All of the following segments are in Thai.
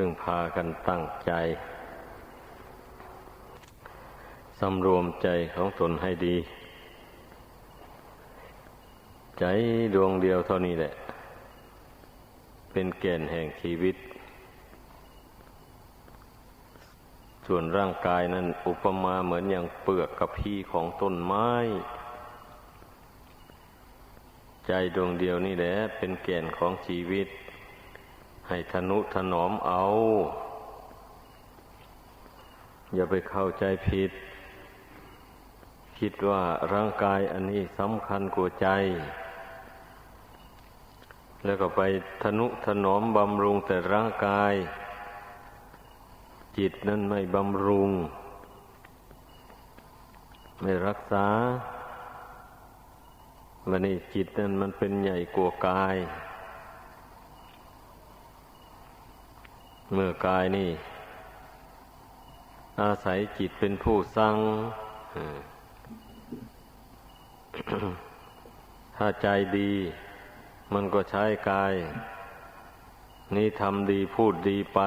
พึ่งพากันตั้งใจสำรวมใจของตนให้ดี ใจดวงเดียวเท่านี้แหละ เป็นแก่นแห่งชีวิต ส่วนร่างกายนั้นอุปมาเหมือนอย่างเปลือกกระพี้ของต้นไม้ ใจดวงเดียวนี่แหละ เป็นแก่นของชีวิต ให้ทนุถนอมเอา อย่าไปเข้าใจผิด คิดว่าร่างกายอันนี้สำคัญกว่าใจ แล้วก็ไปทนุถนอมบำรุงแต่ร่างกาย จิตนั้นไม่บำรุง ไม่รักษาวันนี้จิตนั้นมันเป็นใหญ่กว่ากาย เมื่อกายนี่ อาศัยจิตเป็นผู้สั่งถ้าใจดี มันก็ใช้กาย นี่ทำดีพูดดีไป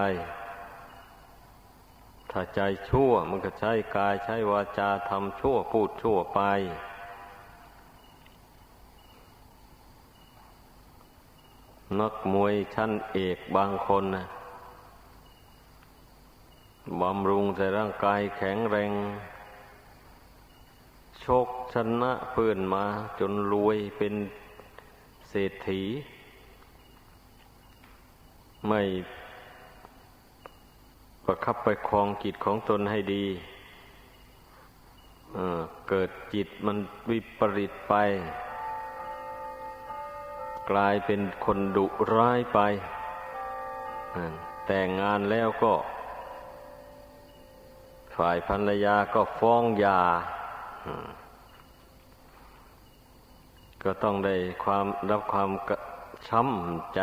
ถ้าใจชั่ว มันก็ใช้กายใช้วาจาทำชั่วพูดชั่วไป นักมวยชั้นเอกบางคนนะ บำรุงใส่ร่างกายแข็งแรง โชคชนะเพื่อนมาจนรวยเป็นเศรษฐี ไม่ประคับไปครองจิตของตนให้ดีเเกิดจิตมันวิปริตไป กลายเป็นคนดุร้ายไป แต่งงานแล้วก็ ฝ่ายภรรยาก็ฟ้องยาก็ต้องได้ความรับความช้ำใจ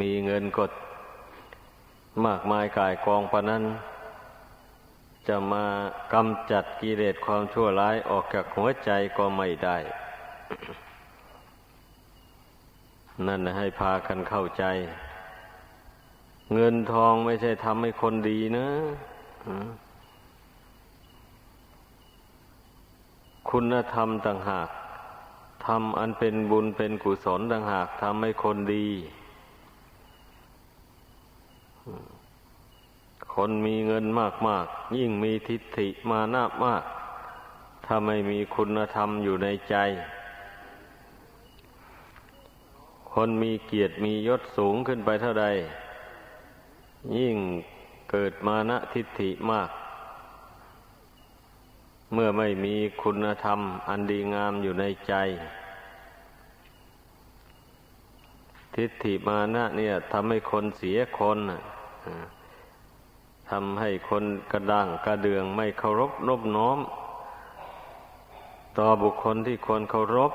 มีเงินกดมากมายกายกองปะนั้น จะมากำจัดกิเลสความชั่วร้ายออกจากหัวใจก็ไม่ได้ นั่นให้พากันเข้าใจ เงินทองไม่ใช่ทำให้คนดีนะคุณธรรมต่างหากทำอันเป็นบุญเป็นกุศลต่างหากทำให้คนดี คนมีเงินมากมากยิ่งมีทิฏฐิมานะมาก ถ้าไม่มีคุณธรรมอยู่ในใจ คนมีเกียรติมียศสูงขึ้นไปเท่าใด ยิ่งเกิดมานะทิฏฐิมาก เมื่อไม่มีคุณธรรม อันดีงามอยู่ในใจ ทิฏฐิมานะเนี่ยทำให้คนเสียคนทำให้คนกระด้างกระเดืองไม่เคารพนบน้อม ต่อบุคคลที่ควรเคารพ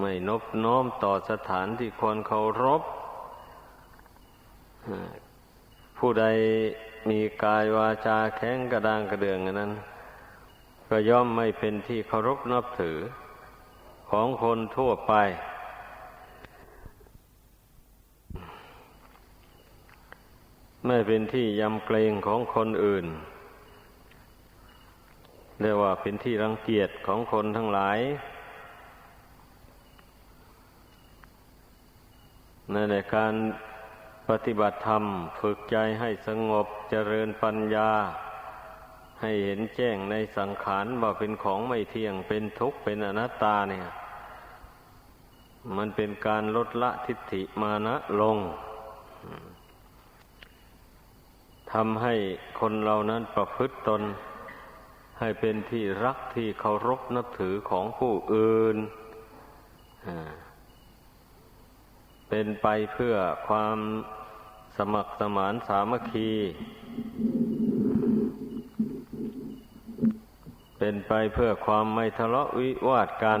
ไม่นบน้อมต่อสถานที่ควรเคารพ ผู้ใดมีกายวาจาแข็งกระด้างกระเดืองนั้น ก็ย่อมไม่เป็นที่เคารพนับถือของคนทั่วไป ไม่เป็นที่ยำเกรงของคนอื่นเรียกว่าเป็นที่รังเกียจของคนทั้งหลายในการ ปฏิบัติธรรมฝึกใจให้สงบเจริญปัญญา ให้เห็นแจ้งในสังขารว่าเป็นของไม่เที่ยงเป็นทุกข์เป็นอนัตตาเนี่ย มันเป็นการลดละทิฏฐิมานะลงทำให้คนเรานั้นประพฤติตน ให้เป็นที่รักที่เคารพนับถือของผู้อื่น เป็นไปเพื่อความสมัครสมานสามัคคี เป็นไปเพื่อความไม่ทะเลาะวิวาทกัน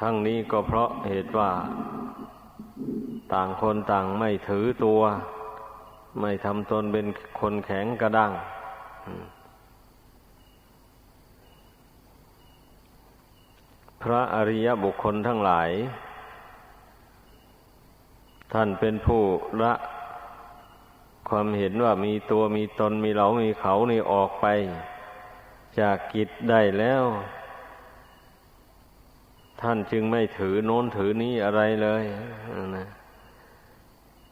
ทั้งนี้ก็เพราะเหตุว่า ต่างคนต่างไม่ถือตัว ไม่ทำตนเป็นคนแข็งกระด้างพพระอริยบุคคลทั้งหลาย ท่านเป็นผู้ละ ความเห็นว่ามีตัวมีตนมีเรามีเขานี่ออกไป จากกิจได้แล้ว ท่านจึงไม่ถือโน้นถือนี้อะไรเลยนะ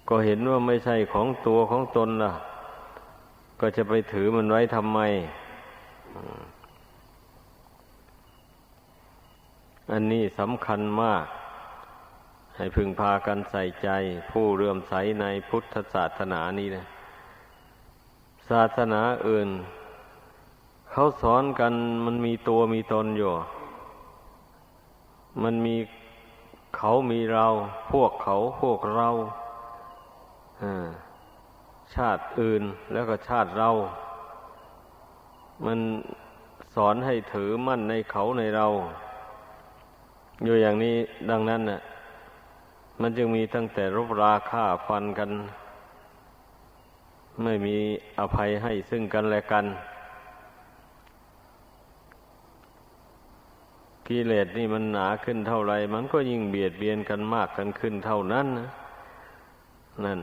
ก็เห็นว่าไม่ใช่ของตัวของตนล่ะ ก็จะไปถือมันไว้ทำไม อันนี้สำคัญมาก ให้พึงพากันใส่ใจ ผู้เรื่มใสในพุทธศาสนานี้นะศาสนาอื่น เขาสอนกันมันมีตัวมีตนอยู่ มันมีเขามีเรา พวกเขาพวกเราชาติอื่นแล้วก็ชาติเรา มันสอนให้ถือมั่นในเขาในเรา อยู่อย่างนี้ดังนั้นน่ะ มันจึงมีตั้งแต่รบราฆ่าฟันกัน ไม่มีอภัยให้ซึ่งกันและกันกิเลสนี่มันหนาขึ้นเท่าไร มันก็ยิ่งเบียดเบียนกันมากกันขึ้นเท่านั้นนะนั่น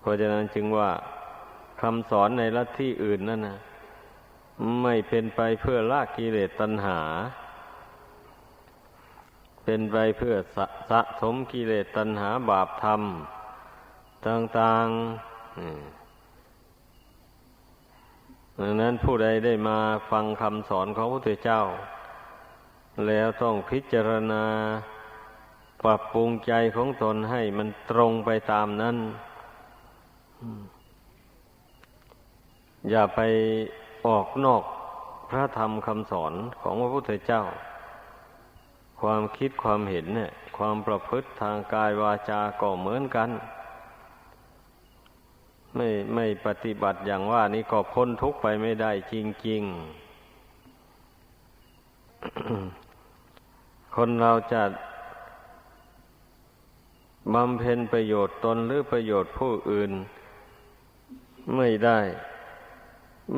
เพราะฉะนั้นจึงว่าคำสอนในลัทธิอื่นนั่นนะไม่เป็นไปเพื่อละกิเลสตัณหา เป็นไปเพื่อสะสะสมกิเลสตัณหาบาปธรรม ต่างๆดังนั้นผู้ใดได้มาฟังคำสอนของพระพุทธเจ้า แล้วต้องพิจารณาปรับปรุงใจของตนให้มันตรงไปตามนั้นอย่าไปออกนอกพระธรรมคำสอนของพระพุทธเจ้า ความคิดความเห็นเนี่ย ความประพฤติทางกายวาจาก็เหมือนกัน ไม่ไม่ปฏิบัติอย่างว่านี้ก็พ้นทุกข์ไปไม่ได้จริง ๆ คนเราจะบำเพ็ญประโยชน์ตนหรือประโยชน์ผู้อื่น ไม่ได้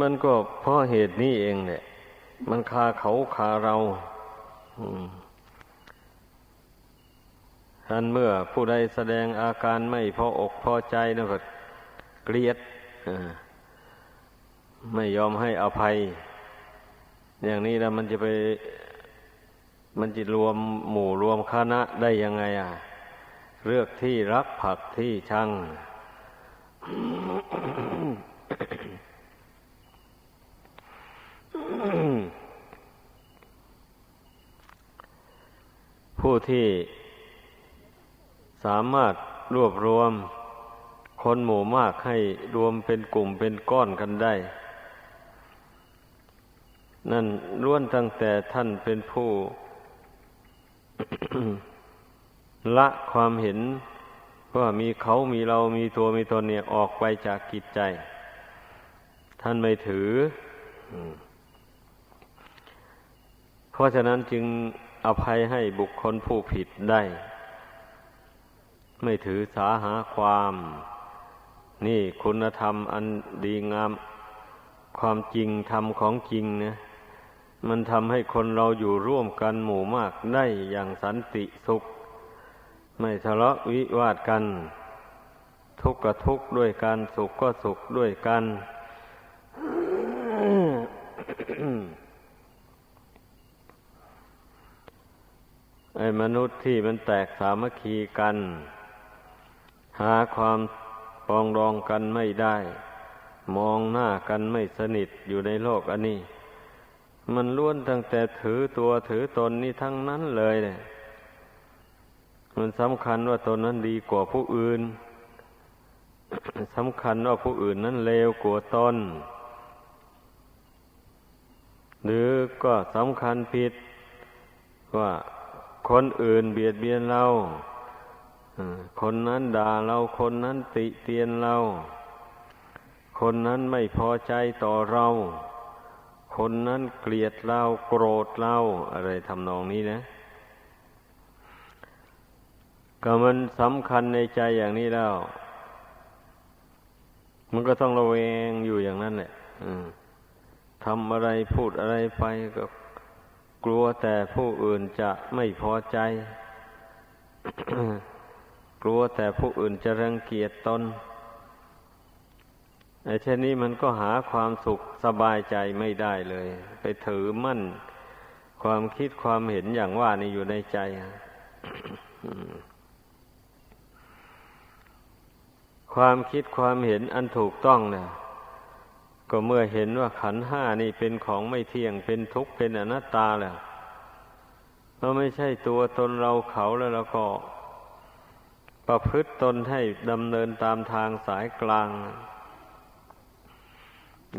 มันก็เพราะเหตุนี้เองเนี่ย มันคาเขาคาเรา ท่านเมื่อผู้ใดแสดงอาการไม่พออกพอใจนะก็เกลียดไม่ยอมให้อภัย อย่างนี้แล้วมันจะไป มันจะรวมหมู่รวมคณะได้ยังไงอะเลือกที่รักผักที่ชังผู้ที่ สามารถรวบรวมคนหมู่มากให้รวมเป็นกลุ่มเป็นก้อนกันได้ นั่นล้วนตั้งแต่ท่านเป็นผู้ ละความเห็นว่ามีเขามีเรามีตัวมีตนเนี่ยออกไปจากกิจใจ ท่านไม่ถือ เพราะฉะนั้นจึงอภัยให้บุคคลผู้ผิดได้ ไม่ถือสาหาความ นี่คุณธรรมอันดีงาม ความจริงธรรมของจริงนะมันทำให้คนเราอยู่ร่วมกันหมู่มากได้อย่างสันติสุข ไม่ทะเลาะวิวาทกัน ทุกข์ก็ทุกข์ด้วยกันสุขก็สุขด้วยกันไอ้มนุษย์ที่มันแตกสามัคคีกัน หาความปองรองกันไม่ได้ มองหน้ากันไม่สนิทอยู่ในโลกอันนี้ มันล้วนตั้งแต่ถือตัวถือตนนี่ทั้งนั้นเลยเนี่ยมันสำคัญว่าตนนั้นดีกว่าผู้อื่นสำคัญว่าผู้อื่นนั้นเลวกว่าตนหรือก็สำคัญผิดว่าคนอื่นเบียดเบียนเรา คนนั้นด่าเราคนนั้นติเตียนเรา คนนั้นไม่พอใจต่อเรา คนนั้นเกลียดเราโกรธเราอะไรทำนองนี้นะก็มันสำคัญในใจอย่างนี้แล้ว มันก็ต้องระแวงอยู่อย่างนั้นแหละทำอะไรพูดอะไรไปก็กลัวแต่ผู้อื่นจะไม่พอใจ กลัวแต่ผู้อื่นจะรังเกียจตนไอ้เช่นนี้มันก็หาความสุขสบายใจไม่ได้เลย ไปถือมั่น ความคิดความเห็นอย่างว่านี่อยู่ในใจความคิดความเห็นอันถูกต้องเนี่ยก็เมื่อเห็นว่าขันห้านี่เป็นของไม่เที่ยงเป็นทุกข์เป็นอนัตตาแล้วเราไม่ใช่ตัวตนเราเขาแล้วเราก็ ประพฤติตนให้ดำเนินตามทางสายกลาง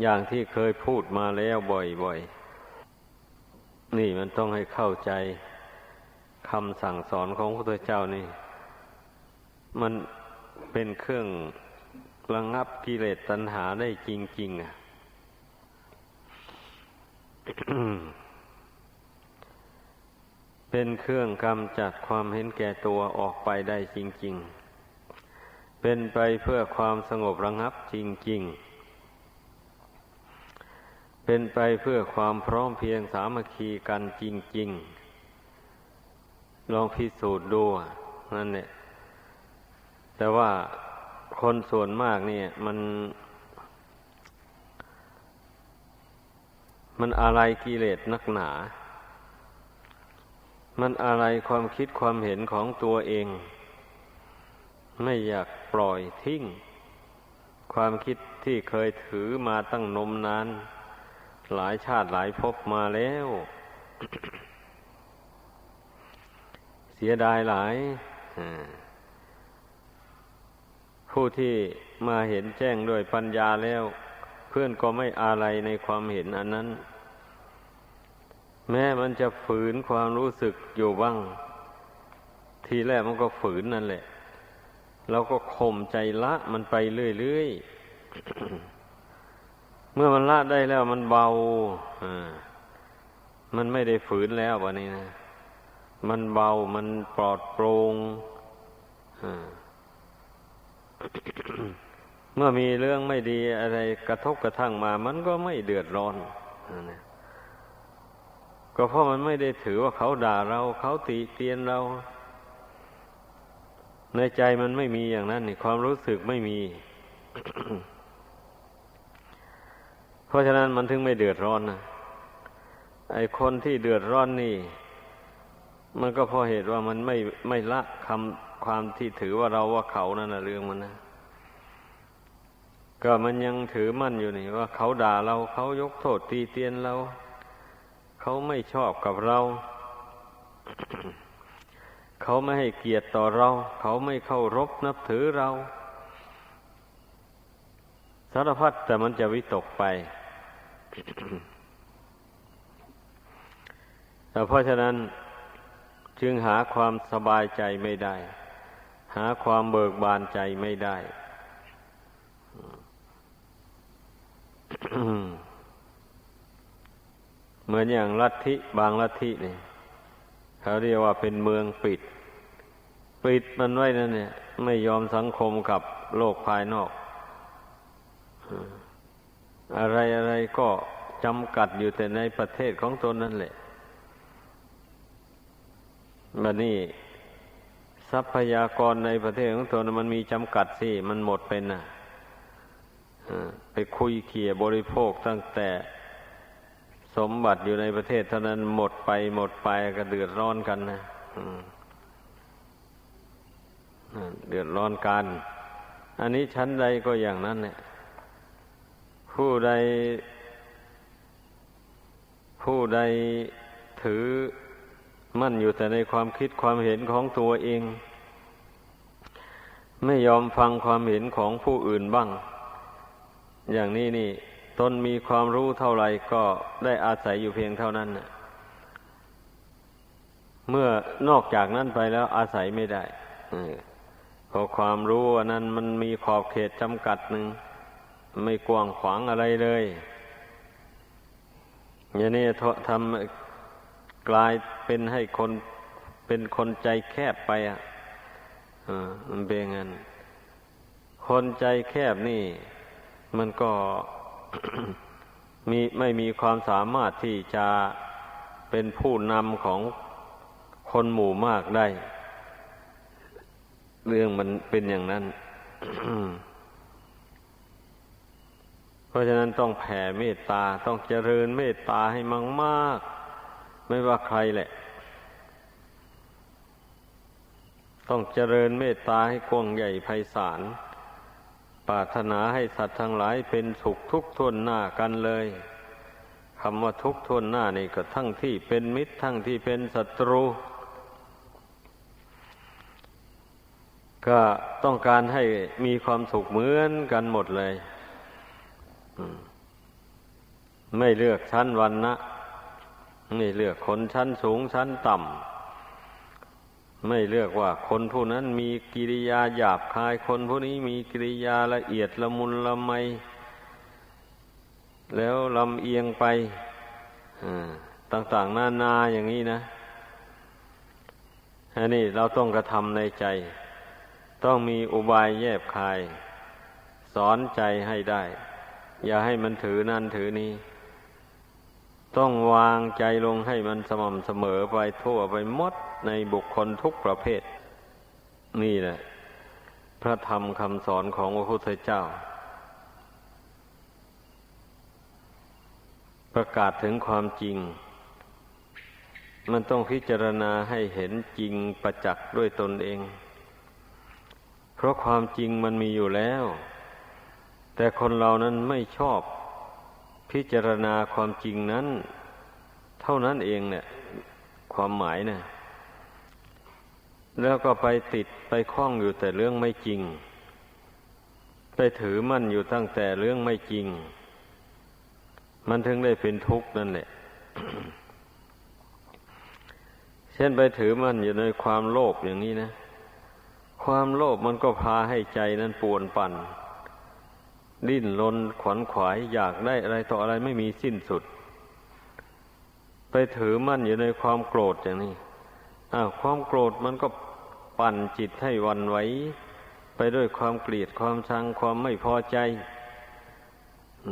อย่างที่เคยพูดมาแล้วบ่อยๆ นี่มันต้องให้เข้าใจคำสั่งสอนของพระพุทธเจ้านี่ มันเป็นเครื่องระงงับกิเลสตัณหาได้จริง ๆ อะ เป็นเครื่องกำจัดความเห็นแก่ตัวออกไปได้จริง ๆ เป็นไปเพื่อความสงบระงับจริง ๆ เป็นไปเพื่อความพร้อมเพียงสามัคคีกันจริง ๆ ลองพิสูจน์ดูนั่นเนี่ยแต่ว่าคนส่วนมากเนี่ย มัน มันอะไรกิเลสนักหนา มันอะไรความคิดความเห็นของตัวเอง ไม่อยากปล่อยทิ้ง ความคิดที่เคยถือมาตั้งนมนาน หลายชาติหลายภพมาแล้ว เสียดายหลาย ผู้ที่มาเห็นแจ้งด้วยปัญญาแล้ว เพื่อนก็ไม่อะไรในความเห็นอันนั้น แม้มันจะฝืนความรู้สึกอยู่บ้าง ทีแรกมันก็ฝืนนั่นแหละเราก็ข่มใจละมันไปเรื่อยๆ เมื่อมันละได้แล้วมันเบาอ่ามันไม่ได้ฝืนแล้ววันนี้นะ มันเบา มันปลอดโปร่งเมื่อมีเรื่องไม่ดีอะไรกระทบกระทั่งมา มันก็ไม่เดือดร้อนนะ ก็เพราะมันไม่ได้ถือว่าเขาด่าเราเขาติเตียนเรา ในใจมันไม่มีอย่างนั้นนี่ความรู้สึกไม่มี เพราะฉะนั้นมันถึงไม่เดือดร้อนนะไอคนที่เดือดร้อนนี่ มันก็เพราะเหตุว่ามันไม่ไม่ละคำความที่ถือว่าเราว่าเขานั่นนะเรื่องมันนะก็มันยังถือมั่นอยู่นี่ว่าเขาด่าเราเขายกโทษตีเตียนเรา เขาไม่ชอบกับเรา เขาไม่ให้เกียรติต่อเรา เขาไม่เคารพนับถือเรา สารพัดแต่มันจะวิตกไปแต่เพราะฉะนั้นจึงหาความสบายใจไม่ได้ หาความเบิกบานใจไม่ได้ เหมือนอย่างลัทธิบางลัทธินี่เขาเรียกว่าเป็นเมืองปิด ปิดมันไว้นั่นเนี่ย ไม่ยอมสังคมกับโลกภายนอก อะไรอะไรก็จำกัดอยู่แต่ในประเทศของตนนั่นแหละบัดนี้ทรัพยากรในประเทศของตนมันมีจำกัดสิมันหมดเป็นน่ะไปคุยเขี่ยบริโภคตั้งแต่ สมบัติอยู่ในประเทศเท่านั้นหมดไปหมดไปก็เดือดร้อนกันนะเดือดร้อนกัน อันนี้ชั้นใดก็อย่างนั้นเนี่ย ผู้ใด ผู้ใดถือมั่นอยู่แต่ในความคิดความเห็นของตัวเอง ไม่ยอมฟังความเห็นของผู้อื่นบ้าง อย่างนี้นี่ ตนมีความรู้เท่าไรก็ได้อาศัยอยู่เพียงเท่านั้นเมื่อนอกจากนั้นไปแล้วอาศัยไม่ได้เพราะความรู้นั้นมันมีขอบเขตจำกัดหนึ่ง ไม่กว้างขวางอะไรเลยอย่างนี้ทำกลายเป็นให้คนเป็นคนใจแคบไปอะมันเป็นงั้นคนใจแคบนี่ มันก็ มีไม่มีความสามารถที่จะเป็นผู้นำของคนหมู่มากได้ เรื่องมันเป็นอย่างนั้น เพราะฉะนั้นต้องแผ่เมตตาต้องเจริญเมตตาให้มั่งมากไม่ว่าใครแหละ ต้องเจริญเมตตาให้กว้างใหญ่ไพศาล ปรารถนาให้สัตว์ทั้งหลายเป็นสุขทุกข์ทวนหน้ากันเลยคำว่าทุกข์ทวนหน้านี่ก็ทั้งที่เป็นมิตรทั้งที่เป็นศัตรู ก็ต้องการให้มีความสุขเหมือนกันหมดเลยไม่เลือกชั้นวันนะไม่เลือกคนชั้นสูงชั้นต่ำ ไม่เลือกว่า คนผู้นั้นมีกิริยาหยาบคาย คนผู้นี้มีกิริยาละเอียดละมุนละไม แล้วลำเอียงไปต่างๆนานาอย่างนี้นะอันนี้เราต้องกระทำในใจ ต้องมีอุบายแยบคาย สอนใจให้ได้ อย่าให้มันถือนั่นถือนี้ ต้องวางใจลงให้มันสม่ำเสมอไปทั่วไปหมดในบุคคลทุกประเภท นี่แหละ พระธรรมคำสอนของพระพุทธเจ้า ประกาศถึงความจริง มันต้องพิจารณาให้เห็นจริงประจักษ์ด้วยตนเอง เพราะความจริงมันมีอยู่แล้ว แต่คนเรานั้นไม่ชอบ พิจารณาความจริงนั้น เท่านั้นเองเนี่ย ความหมายเนี่ยแล้วก็ไปติดไปคล้องอยู่แต่เรื่องไม่จริง ไปถือมั่นอยู่ตั้งแต่เรื่องไม่จริง มันถึงได้เป็นทุกข์นั่นแหละ เช่นไปถือมั่นอยู่ในความโลภอย่างนี้นะ ความโลภมันก็พาให้ใจนั้นปวนปั่น ดิ้นรนขวนขวายอยากได้อะไรต่ออะไรไม่มีสิ้นสุด ไปถือมั่นอยู่ในความโกรธอย่างนี้อ้าวความโกรธมันก็ปั่นจิตให้วันไหวไปด้วยความเกลียดความชังความไม่พอใจอ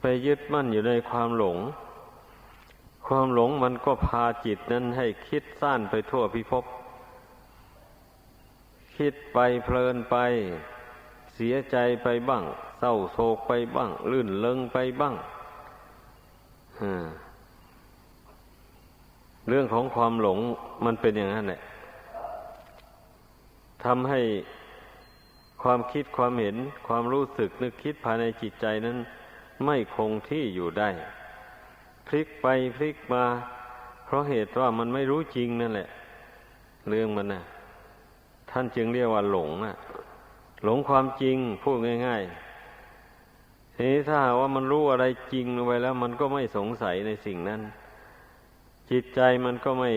ไปยึดมั่นอยู่ในความหลง ความหลงมันก็พาจิตนั้นให้คิดสั้นไปทั่วพิภพคิดไปเพลินไป เสียใจไปบ้าง เศร้าโศกไปบ้าง ลื่นเลงไปบ้างเรื่องของความหลงมันเป็นอย่างนั้นแหละทำให้ความคิดความเห็นความรู้สึกนึกคิดภายในจิตใจนั้น ไม่คงที่อยู่ได้ พลิกไปพลิกมา เพราะเหตุว่ามันไม่รู้จริงนั่นแหละ เรื่องมันนะ่ะ ท่านจึงเรียกว่าหลงอะ หลงความจริงพูดง่ายๆทีนี้ถ้าว่ามันรู้อะไรจริงไปแล้ว มันก็ไม่สงสัยในสิ่งนั้น จิตใจมันก็ไม่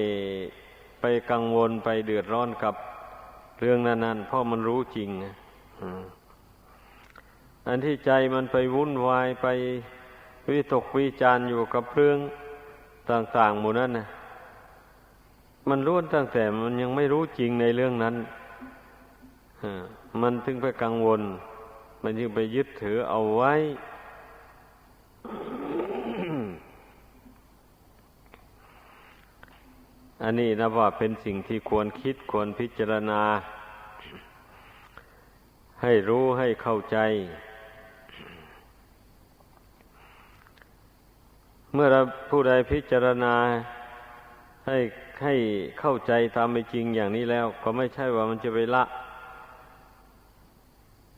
ไปกังวลไปเดือดร้อนกับเรื่องนั้นๆเพราะมันรู้จริงอันที่ใจมันไปวุ่นวายไปวิตกวิจารอยู่กับเรื่องต่างๆหมู่นั้นนะมันรู้ตั้งแต่มันยังไม่รู้จริงในเรื่องนั้น มันถึงไปกังวล มันจึงไปยึดถือเอาไว้ อันนี้นะว่าเป็นสิ่งที่ควรคิดควรพิจารณา ให้รู้ให้เข้าใจ เมื่อเราผู้ใดพิจารณาให้ให้เข้าใจตามไปจริงอย่างนี้แล้ว ก็ไม่ใช่ว่ามันจะไปละ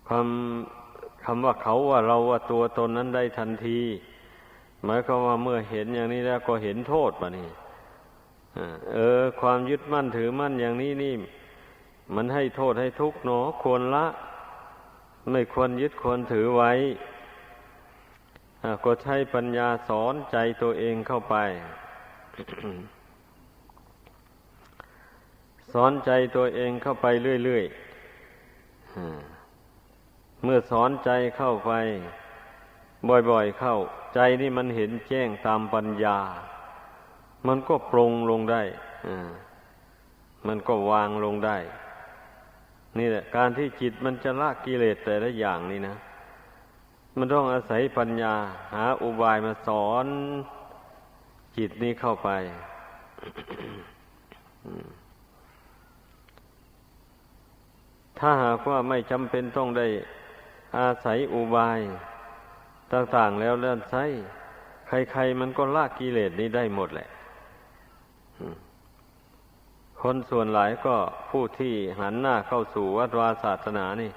คำคำว่าเขาว่าเราว่าตัวตนนั้นได้ทันที หมายความว่าเมื่อเห็นอย่างนี้แล้วก็เห็นโทษปะนี่เออ ความยึดมั่นถือมั่นอย่างนี้นี่ มันให้โทษให้ทุกข์หนอควรละ ไม่ควรยึดควรถือไว้ก็ใช้ปัญญาสอนใจตัวเองเข้าไป สอนใจตัวเองเข้าไปเรื่อยๆ เมื่อสอนใจเข้าไป บ่อยๆเข้า ใจนี่มันเห็นแจ้งตามปัญญา มันก็ปรงลงได้มันก็วางลงได้ นี่แหละ การที่จิตมันจะละกิเลสแต่ละอย่างนี่นะ มันต้องอาศัยปัญญา หาอุบายมาสอนจิตนี้เข้าไปถ้าหากว่าไม่จำเป็นต้องได้ อาศัยอุบาย ต่างๆแล้วเลื่อนไส้ใครๆมันก็ละกิเลสนี้ได้หมดแหละ คนส่วนหลายก็ผู้ที่หันหน้าเข้าสู่วัดวาศาสนานี่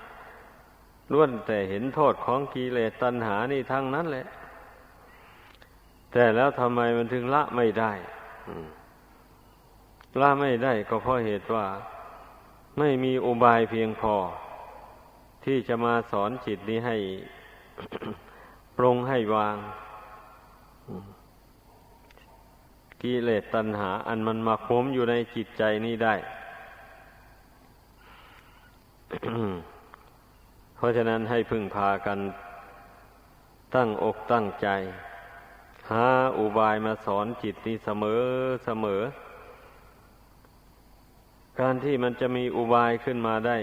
ล้วนแต่เห็นโทษของกิเลสตัณหานี่ทั้งนั้นแหละ แต่แล้วทำไมมันถึงละไม่ได้ละไม่ได้ก็เพราะเหตุว่า ไม่มีอุบายเพียงพอ ที่จะมาสอนจิตนี้ให้ปรงให้วาง กิเลสตัณหา อันมันมาคมอยู่ในจิตใจนี้ได้ เพราะฉะนั้นให้พึ่งพากันตั้งอกตั้งใจ หาอุบายมาสอนจิตนี้เสมอเสมอ การที่มันจะมีอุบายขึ้นมาได้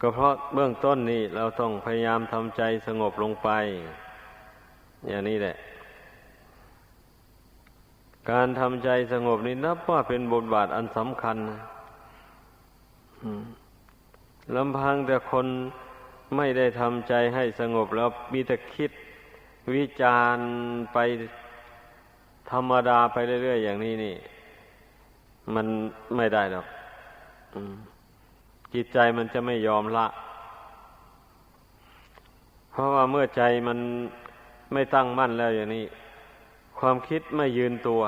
ก็เพราะเบื้องต้นนี้เราต้องพยายามทำใจสงบลงไป อย่างนี้แหละ การทำใจสงบนี้นับว่าเป็นบทบาทอันสำคัญลำพังแต่คนไม่ได้ทำใจให้สงบแล้วมีแต่คิดวิจารไปธรรมดาไปเรื่อยๆอย่างนี้นี่ มันไม่ได้หรอก จิตใจมันจะไม่ยอมละ เพราะว่าเมื่อใจมันไม่ตั้งมั่นแล้วอย่างนี้ ความคิดไม่ยืนตัว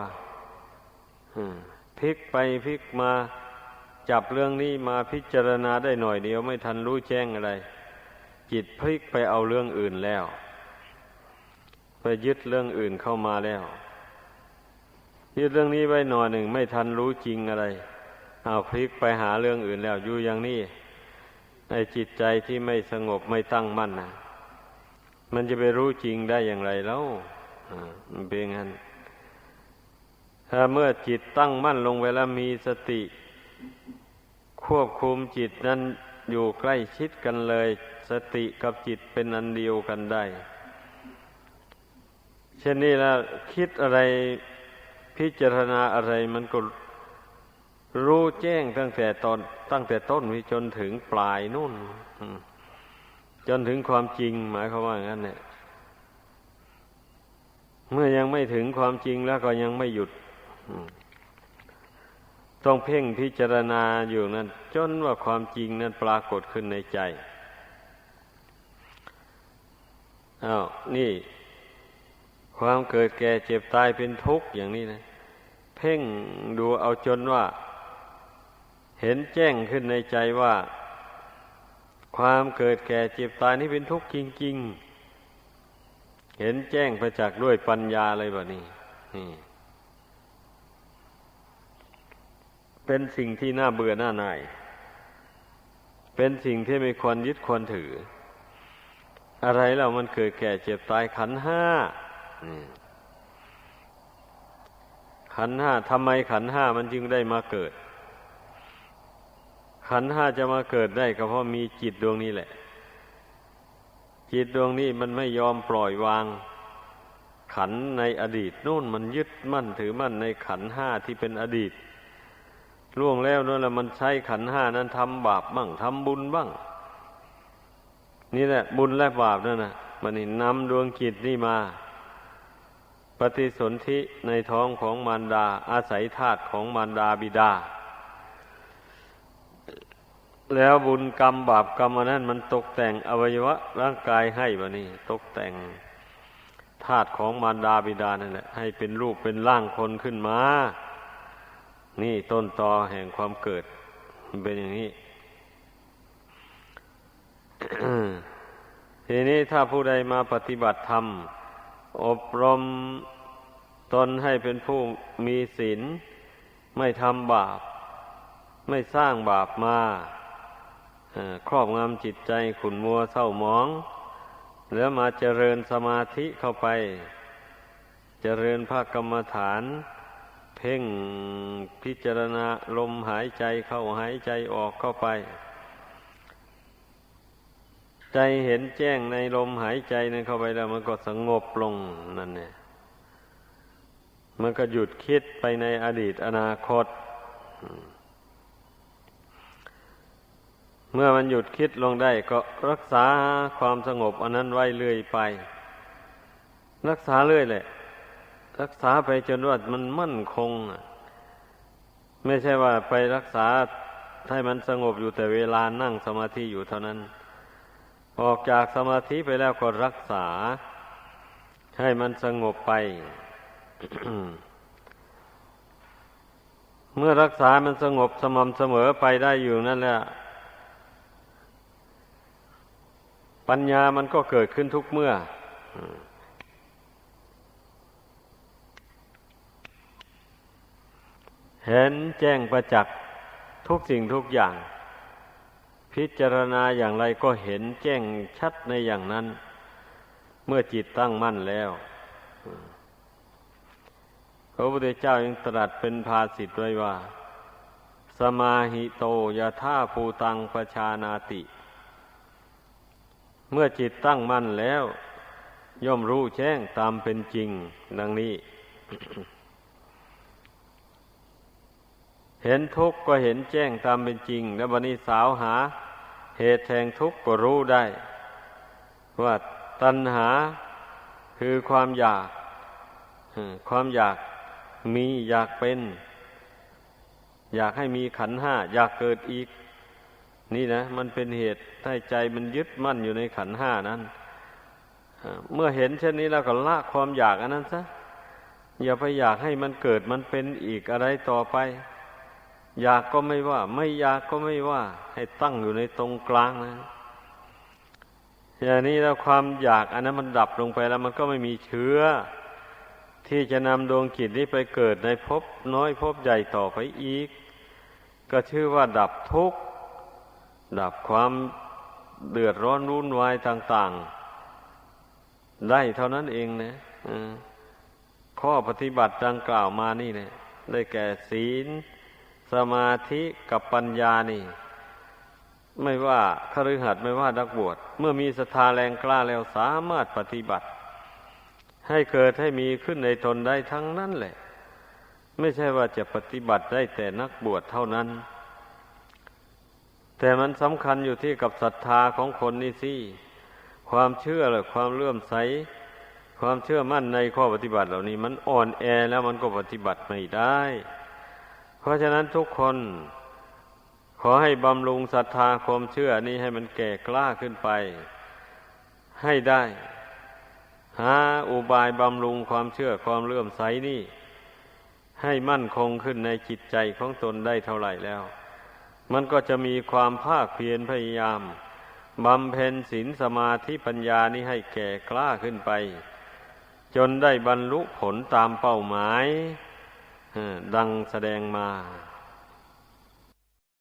พลิกไปพลิกมาจับเรื่องนี้มาพิจารณาได้หน่อยเดียวไม่ทันรู้แจ้งอะไร จิตพลิกไปเอาเรื่องอื่นแล้วไปยึดเรื่องอื่นเข้ามาแล้วยึดเรื่องนี้ไว้หน่อยหนึ่งไม่ทันรู้จริงอะไร เอาพลิกไปหาเรื่องอื่นแล้วอยู่อย่างนี้ในจิตใจที่ไม่สงบไม่ตั้งมั่นนะมันจะไปรู้จริงได้อย่างไรแล้วมันเป็นงั้น ถ้าเมื่อจิตตั้งมั่นลงไปแล้วมีสติ ควบคุมจิตนั้นอยู่ใกล้ชิดกันเลย สติกับจิตเป็นอันเดียวกันได้ เช่นนี้แล้วคิดอะไรพิจารณาอะไรมันก็ รู้แจ้งตั้งแต่ตอนตั้งแต่ต้นวิจนถึงปลายนู่นจนถึงความจริง หมายความว่างั้นเนี่ย เมื่อยังไม่ถึงความจริงแล้วก็ยังไม่หยุดต้องเพ่งพิจารณาอยู่นั้น จนว่าความจริงนั้นปรากฏขึ้นในใจอา้าวนี่ ความเกิดแก่เจ็บตายเป็นทุกข์อย่างนี้นะ เพ่งดูเอาจนว่า เห็นแจ้งขึ้นในใจว่า ความเกิดแก่เจ็บตายนี่เป็นทุกข์จริง ๆ เห็นแจ้งประจักษ์ด้วยปัญญาเลยแบบนี้นี่เป็นสิ่งที่น่าเบื่อหน้าหน่าย เป็นสิ่งที่ไม่ควรยึดควรถือ อะไรแล้วมันเกิดแก่เจ็บตายขันห้า ขันห้าทำไมขันห้ามันจึงได้มาเกิด ขันห้าจะมาเกิดได้ก็เพราะมีจิตดวงนี้แหละ จิตดวงนี้มันไม่ยอมปล่อยวาง ขันในอดีตนู่นมันยึดมั่นถือมั่นในขันห้าที่เป็นอดีตล่วงแล้วนั่นแหละมันใช้ขันห้านั้นทำบาปบ้างทำบุญบ้าง นี่แหละบุญและบาปนั่นนะมันนี่นำดวงจิตนี่มา ปฏิสนธิในท้องของมารดาอาศัยธาตุของมารดาบิดา แล้วบุญกรรมบาปกรรมอันนั้นมันตกแต่งอวัยวะร่างกายให้บะนี่ตกแต่งธาตุของมารดาบิดานั่นแหละให้เป็นรูปเป็นร่างคนขึ้นมา นี่ต้นตอแห่งความเกิดเป็นอย่างนี้ทีนี้ถ้าผู้ใดมาปฏิบัติธรรม อบรมตนให้เป็นผู้มีศีลไม่ทำบาป ไม่สร้างบาปมา ครอบงำจิตใจขุนมัวเศร้าหมอง แล้วมาเจริญสมาธิเข้าไป เจริญภาคกรรมฐาน เพ่งพิจารณาลมหายใจเข้าหายใจออกเข้าไป ใจเห็นแจ้งในลมหายใจนั้นเข้าไปแล้วมันก็สงบลงนั่นเนี่ยมันก็หยุดคิดไปในอดีตอนาคต เมื่อมันหยุดคิดลงได้ก็รักษาความสงบอันนั้นไว้เรื่อยไป รักษาเรื่อยแหละ รักษาไปจนว่ามันมั่นคงไม่ใช่ว่าไปรักษาให้มันสงบอยู่แต่เวลานั่งสมาธิอยู่เท่านั้น ออกจากสมาธิไปแล้วก็รักษา ให้มันสงบไป เมื่อรักษามันสงบสม่ำเสมอไปได้อยู่นั่นแหละ ปัญญามันก็เกิดขึ้นทุกเมื่อเห็นแจ้งประจักษ์ทุกสิ่งทุกอย่าง พิจารณาอย่างไรก็เห็นแจ้งชัดในอย่างนั้น เมื่อจิตตั้งมั่นแล้วพระพุทธเจ้ายังตรัสเป็นภาสิทธ์ไว้ว่า สมาหิโตยาท่าภูตังประชานาติ เมื่อจิตตั้งมั่นแล้ว ย่อมรู้แจ้งตามเป็นจริง ดังนี้ เห็นทุกข์ก็เห็นแจ้งตามเป็นจริง แล้วบันนี้สาวหา เหตุแห่งทุกข์ก็รู้ได้ ว่าตัณหาคือความอยาก ความอยากมีอยากเป็น อยากให้มีขันห้า อยากเกิดอีก นี่นะ มันเป็นเหตุให้ใจมันยึดมั่นอยู่ในขันห้านั้นเมื่อเห็นเช่นนี้แล้วก็ละความอยากอันนั้นซะอย่าไปอยากให้มันเกิดมันเป็นอีกอะไรต่อไป อยากก็ไม่ว่า ไม่อยากก็ไม่ว่า ให้ตั้งอยู่ในตรงกลางนะอย่างนี้แล้วความอยากอันนั้นมันดับลงไปแล้วมันก็ไม่มีเชื้อ ที่จะนำดวงจิตนี้ไปเกิดในภพน้อยภพใหญ่ต่อไปอีก ก็ชื่อว่าดับทุกข์ ดับความเดือดร้อนรุ่นวายต่าง ๆ ได้เท่านั้นเองนะข้อปฏิบัติดังกล่าวมานี่เนี่ยได้แก่ศีล สมาธิกับปัญญานี่ ไม่ว่าคฤหัสถ์ไม่ว่านักบวชเมื่อมีศรัทธาแรงกล้าแล้วสามารถปฏิบัติ ให้เกิดให้มีขึ้นในตนได้ทั้งนั้นแหละ ไม่ใช่ว่าจะปฏิบัติได้แต่นักบวชเท่านั้น แต่มันสำคัญอยู่ที่กับศรัทธาของคนนี่สิความเชื่อหรือความเลื่อมใส ความเชื่อมั่นในข้อปฏิบัติเหล่านี้ มันอ่อนแอแล้วมันก็ปฏิบัติไม่ได้ เพราะฉะนั้นทุกคนขอให้บำรุงศรัทธาความเชื่อนี้ให้มันแก่กล้าขึ้นไป ให้ได้ หาอุบายบำรุงความเชื่อความเลื่อมใสนี่ ให้มั่นคงขึ้นในจิตใจของตนได้เท่าไหร่แล้ว มันก็จะมีความภาคเพียรพยายามบำเพ็ญศีลสมาธิปัญญานี้ให้แก่กล้าขึ้นไป จนได้บรรลุผลตามเป้าหมายดังแสดงมา